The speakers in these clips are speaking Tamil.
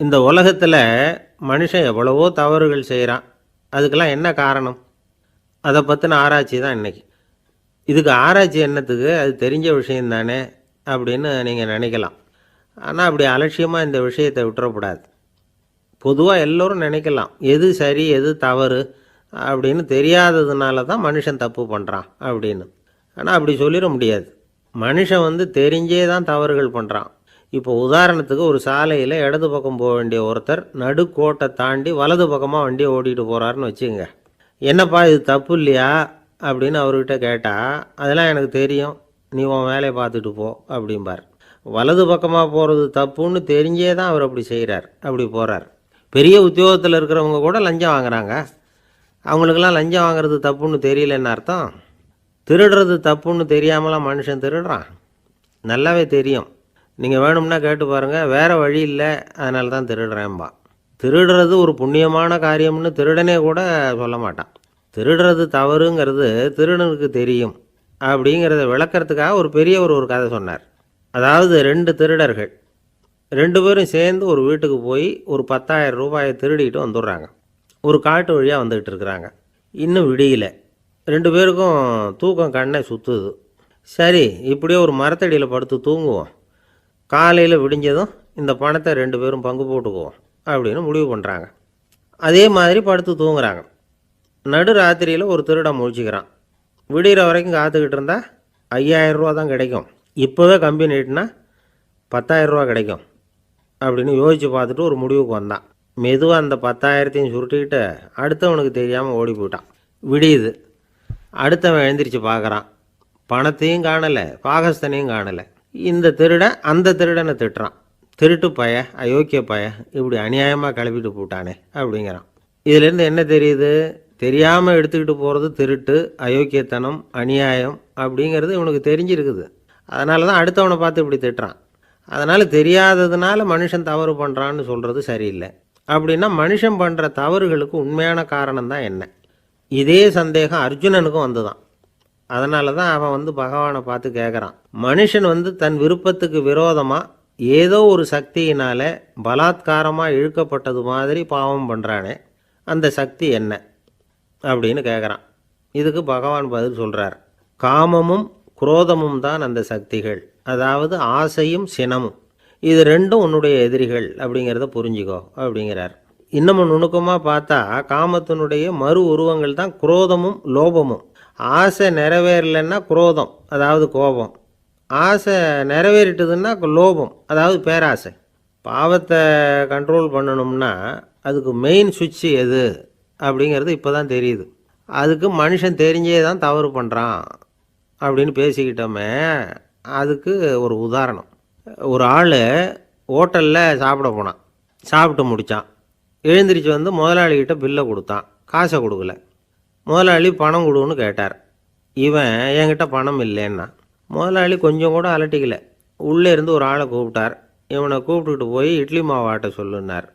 இந்த உலகத்தில் மனுஷன் எவ்வளவோ தவறுகள் செய்கிறான் அதுக்கெல்லாம் என்ன காரணம்? அதை பற்றின ஆராய்ச்சி தான் இன்னைக்கு. இதுக்கு ஆராய்ச்சி என்னத்துக்கு? அது தெரிஞ்ச விஷயம் தானே அப்படின்னு நீங்கள் நினைக்கலாம். ஆனால் அப்படி அலட்சியமாக இந்த விஷயத்தை விட்டுறக்கூடாது. பொதுவாக எல்லோரும் நினைக்கலாம். எது சரி எது தவறு அப்படின்னு தெரியாததுனால தான் மனுஷன் தப்பு பண்ணுறான் அப்படின்னு. ஆனால் அப்படி சொல்லிட முடியாது. மனுஷன் வந்து தெரிஞ்சே தான் தவறுகள் பண்ணுறான் இப்போ உதாரணத்துக்கு ஒரு சாலையில் இடது பக்கம் போக வேண்டிய ஒருத்தர் நடுக்கோட்டை தாண்டி வலது பக்கமாக வண்டியை ஓட்டிகிட்டு போகிறாருன்னு வச்சுக்கோங்க. என்னப்பா இது தப்பு இல்லையா? அப்படின்னு அவர்கிட்ட கேட்டால் அதெல்லாம் எனக்கு தெரியும். நீ உன் வேலையை பார்த்துட்டு போ அப்படிம்பார். வலது பக்கமாக போகிறது தப்புன்னு தெரிஞ்சே தான் அவர் அப்படி செய்கிறார் அப்படி போகிறார் பெரிய உத்தியோகத்தில் இருக்கிறவங்க கூட லஞ்சம் வாங்குறாங்க. அவங்களுக்கெல்லாம் லஞ்சம் வாங்குறது தப்புன்னு தெரியலன்னு அர்த்தம். திருடுறது தப்புன்னு தெரியாமலாம் மனுஷன் திருடுறான். நல்லாவே தெரியும். நீங்கள் வேணும்னா கேட்டு பாருங்கள் வேறு வழி இல்லை. அதனால தான் திருடுறேன்பா. திருடுறது ஒரு புண்ணியமான காரியம்னு திருடனே கூட சொல்ல மாட்டான். திருடுறது தவறுங்கிறது திருடனுக்கு தெரியும். அப்படிங்கிறத விளக்கிறதுக்காக ஒரு பெரியவர் ஒரு கதை சொன்னார். அதாவது ரெண்டு திருடர்கள். ரெண்டு பேரும் சேர்ந்து ஒரு வீட்டுக்கு போய் ஒரு பத்தாயிரம் ரூபாயை திருடிக்கிட்டு வந்துடுறாங்க. ஒரு காட்டு வழியாக வந்துக்கிட்டு இருக்கிறாங்க. இன்னும் விடியல. ரெண்டு பேருக்கும் தூக்கம் கண்ணை சுற்றுது சரி இப்படியே ஒரு மரத்தடியில் படுத்து தூங்குவோம். காலையில் விடிஞ்சதும் இந்த பணத்தை ரெண்டு பேரும் பங்கு போட்டுக்குவோம் அப்படின்னு முடிவு பண்ணுறாங்க அதே மாதிரி படுத்து தூங்குறாங்க. நடு ராத்திரியில் ஒரு திருடம் முழிச்சுக்கிறான். விடிகிற வரைக்கும் காத்துக்கிட்டு இருந்தால் ஐயாயிரம் ரூபா தான் கிடைக்கும். இப்போவே கம்பி நீட்டினா பத்தாயிரம் ரூபா கிடைக்கும் அப்படின்னு யோசித்து பார்த்துட்டு ஒரு முடிவுக்கு வந்தான். மெதுவாக அந்த பத்தாயிரத்தையும் சுருட்டிக்கிட்டு அடுத்தவனுக்கு தெரியாமல் ஓடி போயிட்டான். விடியுது. அடுத்தவன் எழுந்திரிச்சு பார்க்குறான். பணத்தையும் காணலை பாகஸ்தனையும் காணலை. இந்த திருடன் அந்த திருடனை திட்டுறான். திருட்டு பய அயோக்கிய பய இப்படி அநியாயமாக கிளப்பிட்டு போட்டானே அப்படிங்கிறான். இதுலேருந்து என்ன தெரியுது? தெரியாமல் எடுத்துக்கிட்டு போகிறது திருட்டு அயோக்கியத்தனம் அநியாயம் அப்படிங்கிறது இவனுக்கு தெரிஞ்சிருக்குது. அதனால தான் அடுத்தவனை பார்த்து இப்படி திட்டுறான். அதனால் தெரியாததுனால மனுஷன் தவறு பண்ணுறான்னு சொல்கிறது சரியில்லை. அப்படின்னா மனுஷன் பண்ணுற தவறுகளுக்கு உண்மையான காரணம் தான் என்ன? இதே சந்தேகம் அர்ஜுனனுக்கும் வந்துதான். அதனால தான் அவன் வந்து பகவானை பார்த்து கேட்குறான் மனுஷன் வந்து தன் விருப்பத்துக்கு விரோதமாக ஏதோ ஒரு சக்தியினால பலாத்காரமாக இழுக்கப்பட்டது மாதிரி பாவம் பண்ணுறானே அந்த சக்தி என்ன? அப்படின்னு கேட்குறான் இதுக்கு பகவான் பதில் சொல்கிறார் காமமும் குரோதமும் தான் அந்த சக்திகள். அதாவது ஆசையும் சினமும். இது ரெண்டும் உன்னுடைய எதிரிகள் அப்படிங்கிறத புரிஞ்சுக்கோ அப்படிங்கிறார். இன்னமும் நுணுக்கமாக பார்த்தா காமத்தினுடைய மறு உருவங்கள் தான் குரோதமும் லோபமும். ஆசை நிறைவேறலைன்னா குரோதம் அதாவது கோபம். ஆசை நிறைவேறிட்டதுன்னா லோபம் அதாவது பேராசை. பாவத்தை கண்ட்ரோல் பண்ணணும்னா அதுக்கு மெயின் சுவிட்ச் எது அப்படிங்கிறது இப்போ தான் தெரியுது. அதுக்கு மனுஷன் தெரிஞ்சே தான் தவறு பண்ணுறான் அப்படின்னு பேசிக்கிட்டோமே அதுக்கு ஒரு உதாரணம். ஒரு ஆள் ஹோட்டலில் சாப்பிட போனான். சாப்பிட்டு முடித்தான் எழுந்திரிச்சு வந்து முதலாளிகிட்ட பில்லை கொடுத்தான். காசை கொடுக்கல. முதலாளி பணம் கொடுன்னு கேட்டார். இவன் என்கிட்ட பணம் இல்லைன்னா? முதலாளி கொஞ்சம் கூட அலட்டிக்கல. உள்ளே இருந்து ஒரு ஆளை கூப்பிட்டார். இவனை கூப்பிட்டுட்டு போய் இட்லி மாவாட்ட சொல்லுன்னார்.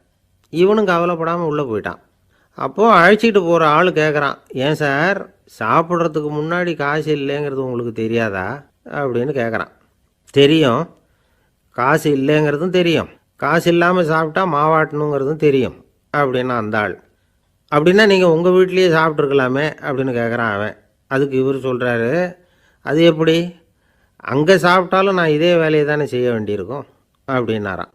இவனும் கவலைப்படாமல் உள்ளே போயிட்டான். அப்போது அழைச்சிட்டு போகிற ஆள் கேட்குறான் ஏன் சார் சாப்பிட்றதுக்கு முன்னாடி காசு இல்லைங்கிறது உங்களுக்கு தெரியாதா? அப்படின்னு கேட்குறான் தெரியும். காசு இல்லைங்கிறதும் தெரியும். காசு இல்லாமல் சாப்பிட்டா மாவாட்டணுங்கிறதும் தெரியும் அப்படின்னா அந்த ஆள். அப்படின்னா நீங்கள் உங்கள் வீட்லேயே சாப்பிட்ருக்கலாமே அப்படின்னு கேட்குறான் அவன். அதுக்கு இவர் சொல்கிறாரு அது எப்படி? அங்கே சாப்பிட்டாலும் நான் இதே வேலையை தானே செய்ய வேண்டியிருக்கும்? அப்படின்னாரான்